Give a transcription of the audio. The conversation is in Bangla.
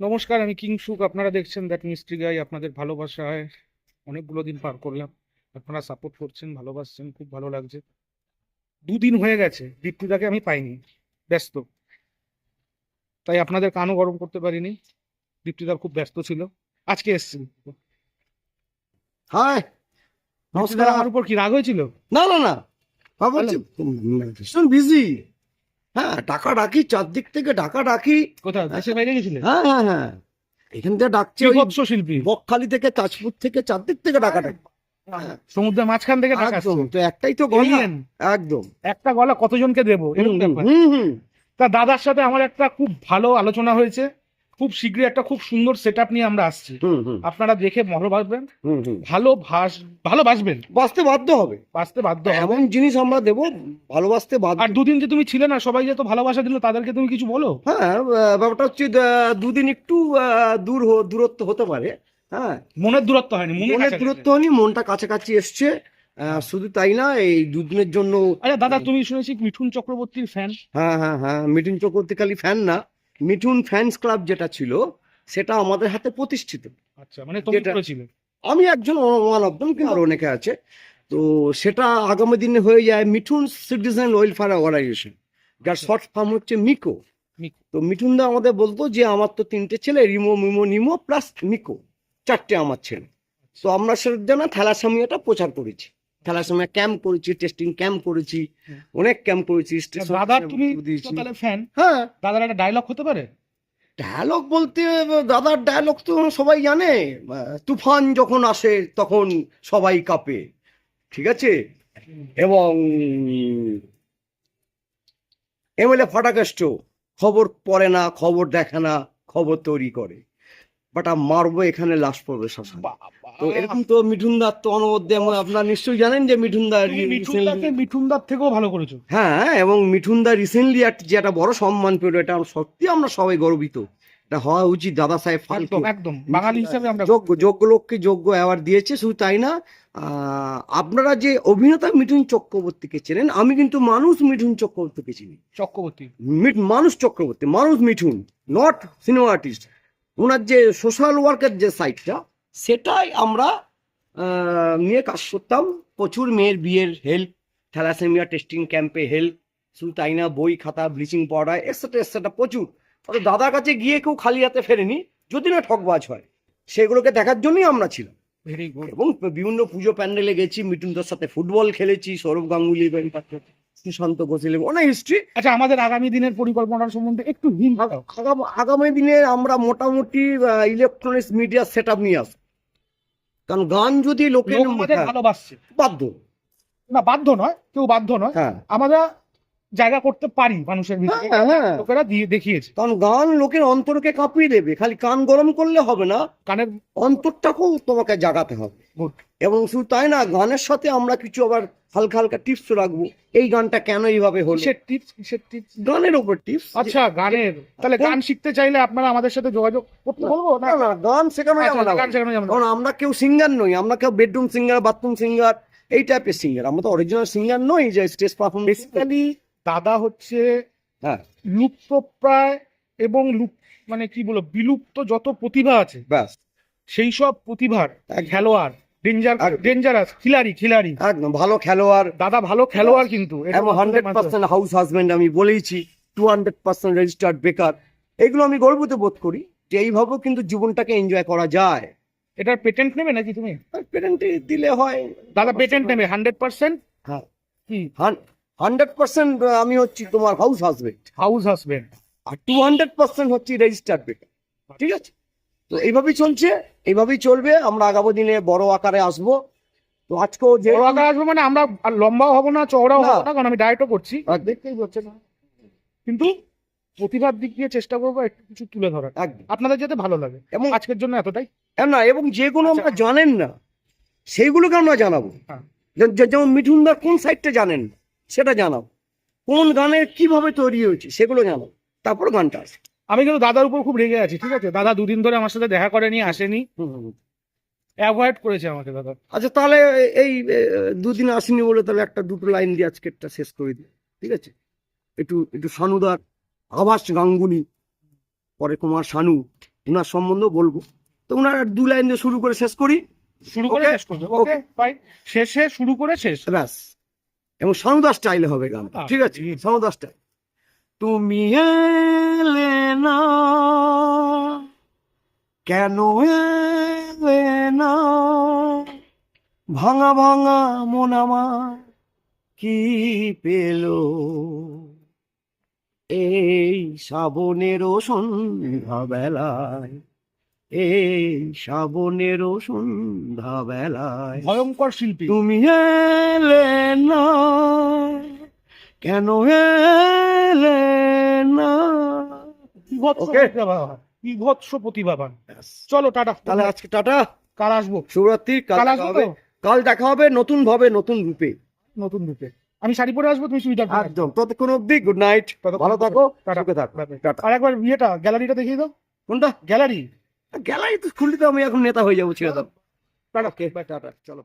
নমস্কার আমি কিংসুক আপনারা দেখছেন দ্যাট মিস্ট্রি গাই। আপনাদের ভালোবাসায় অনেকগুলো দিন পার করলাম। আপনারা সাপোর্ট করছেন ভালোবাসছেন খুব ভালো লাগছে। দুদিন হয়ে গেছে দীপ্তিদাকে আমি পাইনি ব্যস্ত। তাই আপনাদের কানও গরম করতে পারিনি। দীপ্তিদা খুব ব্যস্ত ছিল। আজকে এসছে হাই দীপ্তিদার নমস্কার। আমার উপর কি রাগ হয়েছিল? না না না। ভীষণ বিজি হ্যাঁ টাকা ডাকি চারদিক থেকে ডাকা ডাকি কোথায়? দেশের বাইরে গেছিলে? হ্যাঁ হ্যাঁ হ্যাঁ। এখান থেকে ডাকছে ওই শিল্পী। বকখালি থেকে তাজপুর থেকে চারদিক থেকে ডাকা ডাকি সমুদ্রের মাঝখান থেকে ডাকা তো একটাই তো গলা। একদম। একটা গলা কতজনকে দেবো? এরকম ব্যাপার। হুম হুম। তা দাদার সাথে আমার একটা খুব ভালো আলোচনা হয়েছে। খুব শীঘ্রই একটা খুব সুন্দর সেট নিয়ে আমরা আসছি। আপনারা দেখে ভালোবাসবেন ভালো ভাস ভালোবাসবেন বাঁচতে বাধ্য হবে। বাঁচতে বাধ্য হবে। এমন জিনিস আমরা দেবো ভালোবাসতে বাধ্য আর দুদিন যে তুমি ছিলে না সবাই যে তো ভালোবাসা দিল তাদেরকে তুমি কিছু বলো? হ্যাঁ ব্যাপারটা হচ্ছে দুদিন একটু দূর দূরত্ব হতে পারে। হ্যাঁ। মনের দূরত্ব হয়নি মনের দূরত্ব হয়নি মনটা কাছাকাছি এসছে। আহ, শুধু তাই না এই দুদিনের জন্য আচ্ছা দাদা তুমি শুনেছি মিঠুন চক্রবর্তীর ফ্যান হ্যাঁ হ্যাঁ হ্যাঁ মিঠুন চক্রবর্তী খালি ফ্যান না। মিঠুন ফ্যান্স ক্লাব যেটা ছিল সেটা আমাদের হাতে প্রতিষ্ঠিত। আচ্ছা মানে করেছিলে? আমি একজন ওয়ান অফ দম কিন্তু আরও অনেকে আছে। তো সেটা আগামী দিনে হয়ে যায় মিঠুন সিটিজেন ওয়েলফেয়ার অর্গানাইজেশন। যার শর্ট ফর্ম হচ্ছে মিকো। মিকো। তো মিঠুন দা আমাদের বলতো যে আমার তো তিনটে ছেলে রিমো মিমো নিমো প্লাস মিকো। চারটে আমার ছেলে। তো আমরা সেটার জন্য থ্যালাসামিয়াটা প্রচার করেছি। থ্যালাসামিয়া ক্যাম্প করেছি টেস্টিং ক্যাম্প করেছি অনেক ক্যাম্প করেছি দাদা তুমি তাহলে ফ্যান হ্যাঁ। দাদার একটা ডায়লগ হতে পারে? ডায়লগ বলতে দাদার ডায়লগ তো সবাই জানে। তুফান যখন আসে তখন সবাই কাঁপে। ঠিক আছে? এবং এমএলএ ফাটাকেষ্ট খবর পড়ে না খবর দেখে না খবর তৈরি করে। বাট মারবো এখানে লাশ পড়বে শ্মশানে। তো এরকম তো মিঠুন দার তো অনবদ্য এবং আপনারা নিশ্চয়ই জানেন যে মিঠুন দা মিঠুনদাকে মিঠুনদার থেকেও ভালো করেছ। হ্যাঁ এবং মিঠুন দা রিসেন্টলি যে একটা বড় সম্মান পেল এটা আমরা সত্যি আমরা সবাই গর্বিত। এটা হওয়া উচিত দাদা সাহেব ফালতু। একদম। বাঙালি হিসেবে আমরা যোগ্য যোগ্য লোককে যোগ্য অ্যাওয়ার্ড দিয়েছে শুধু তাই না আহ, আপনারা যে অভিনেতা মিঠুন চক্রবর্তীকে চেনেন আমি কিন্তু মানুষ মিঠুন চক্রবর্তীকে চিনি। চক্রবর্তী। মানুষ চক্রবর্তী মানুষ মিঠুন নট সিনেমা আর্টিস্ট ওনার যে সোশ্যাল ওয়ার্কের যে সাইটটা সেটাই আমরা নিয়ে কাজ করতাম। প্রচুর মেয়ের বিয়ের হেল্প থ্যালাসেমিয়া টেস্টিং ক্যাম্পে হেল্প শুধু তাই না বই খাতা ব্লিচিং পাউডার এক্সেট্রা এক্সেট্রা প্রচুর। অর্থাৎ দাদার কাছে গিয়ে কেউ খালি হাতে ফেরেনি যদি না ঠকবাজ হয়। সেগুলোকে দেখার জন্যই আমরা ছিলাম। ভেরি গুড এবং বিভিন্ন পুজো প্যান্ডেলে গেছি মিঠুনদার সাথে ফুটবল খেলেছি সৌরভ গাঙ্গুলি সুশান্ত ঘোষেল অনেক হিস্ট্রি আচ্ছা আমাদের আগামী দিনের পরিকল্পনা সম্বন্ধে একটু হিন্ট আগামী দিনে আমরা মোটামুটি ইলেকট্রনিক্স মিডিয়া সেট আপ নিয়ে আসব। কারণ গান যদি লোকের লোক হ্যাঁ, ভালোবাসছে। বাধ্য। না বাধ্য নয় কেউ বাধ্য নয়। হ্যাঁ। আমরা জায়গা করতে পারি মানুষের ভিতরে। হ্যাঁ, হ্যাঁ। লোকেরা দিয়ে দেখিয়েছে। কারণ গান লোকের অন্তরকে কাঁপিয়ে দেবে খালি কান গরম করলে হবে না। কানের অন্তরটাকেও তোমাকে জাগাতে হবে। এবং শুধু তাই না গানের সাথে আমরা কিছু আবার হালকা হালকা টিপস রাখব। এই গানটা কেন এইভাবে হলো? কিসের টিপস কিসের টিপস গানের ওপর টিপস আচ্ছা গানের। তাহলে গান শিখতে চাইলে আপনারা আমাদের সাথে যোগাযোগ করতে বলব না? না গান শেখানো আচ্ছা, যাবে না গান শেখানো যাবে না। কারণ আমরা কেউ সিঙ্গার নই আমরা কেউ বেডরুম সিঙ্গার বাথরুম সিঙ্গার এই টাইপের সিঙ্গার আমরা তো অরিজিনাল সিঙ্গার নই যে স্টেজ পারফরমেন্স বেসিক্যালি দাদা হচ্ছে হ্যাঁ। লুপ্তপ্রায় এবং লুপ মানে কি বলব বিলুপ্ত যত প্রতিভা আছে ব্যাস। সেই সব প্রতিভার খেলোয়াড় ডেঞ্জার। ডেঞ্জারাস খিলাড়ি খিলাড়ি। একদম ভালো খেলোয়াড়। দাদা ভালো খেলোয়াড় কিন্তু হান্ড্রেড পার্সেন্ট হাউস হাজবেন্ড আমি বলেইছি টু হান্ড্রেড পার্সেন্ট রেজিস্টার্ড বেকার এগুলো আমি গর্বিত বোধ করি যে এইভাবেও কিন্তু জীবনটাকে এনজয় করা যায়। এটার পেটেন্ট নেবে নাকি তুমি? পেটেন্ট দিলে হয়। দাদা পেটেন্ট নেবে হান্ড্রেড পার্সেন্ট হ্যাঁ। কি? হান্ড্রেড পার্সেন্ট আমি হচ্ছি তোমার হাউস হাজবেন্ড হাউস হাজবেন্ড আর টু হান্ড্রেড পার্সেন্ট হচ্ছে রেজিস্টার্ড বেকার ঠিক আছে? তো এইভাবেই চলছে এইভাবেই চলবে আমরা আগামী দিনে বড় আকারে আসব। তো আজকেও যে বড় আকার আসবে মানে আমরা আর লম্বাও হব না চওড়াও। হব না কারণ আমি ডায়েটও করছি। একদম। দেখতেই হচ্ছে না কিন্তু প্রতিভার দিক দিয়ে চেষ্টা করব একটু কিছু তুলে ধরার। আপনাদের যাতে ভালো লাগে। এবং আজকের জন্য এতটাই? না এবং যেগুলো আমরা আচ্ছা। জানেন না সেইগুলোকে আমরা জানাব। হ্যাঁ। যেমন মিঠুনদার কোন সাইডটা জানেন? না, সেটা জানাও। কোন গানের কীভাবে তৈরি হয়েছে সেগুলো জানাও। তারপর গানটা আসে। আমি কিন্তু দাদার উপর খুব রেগে আছি ঠিক আছে? দাদা দুদিন ধরে আমার সাথে দেখা করেনি আসেনি। অ্যাভয়েড করেছে আমাকে দাদা। আচ্ছা তাহলে এই দুদিন আসেনি বলে তাহলে একটা দুটো লাইন দিয়ে আজকেরটা শেষ করে দিই ঠিক আছে? একটু একটু সানুদার আবাস গাঙ্গুলি পরে কুমার শানু ওনার সম্বন্ধে বলব। তো ওনার দু লাইন দিয়ে শুরু করে শেষ করি। শুরু করে শেষ করবে ওকে শেষে শুরু করে শেষ। ব্যাস। এবং সানুদাস স্টাইলে হবে গান ঠিক আছে। সানুদাস স্টাইল তুমি এলে না কেন এলে না? ভাঙা ভাঙা মন আমার কি পেল? এই শ্রাবণেরও সন্ধ্যা বেলায় এই শ্রাবণেরও সন্ধ্যা বেলায় ভয়ঙ্কর শিল্পী। তুমি এলে না কেন এলে না? বিভৎস. প্রতিভাবান চলো টাটা। তাহলে আজকে টাটা। কাল আসব। শিবরাত্রি কাল আসব কাল দেখা হবে নতুন ভাবে নতুন রূপে। নতুন রূপে। আমি শাড়ি পরে আসব তুমি পরে একদম। ততক্ষণ অব্দি গুড নাইট ভালো থাকো টাটা। থাকো। আর একবার ইয়েটা গ্যালারিটা দেখিয়ে দাও। কোনটা? গ্যালারি গ্যালারি তো খুললি তো আমি এখন নেতা হয়ে যাব ছেড়ে দাও। টাটা ওকে টাটা চলো।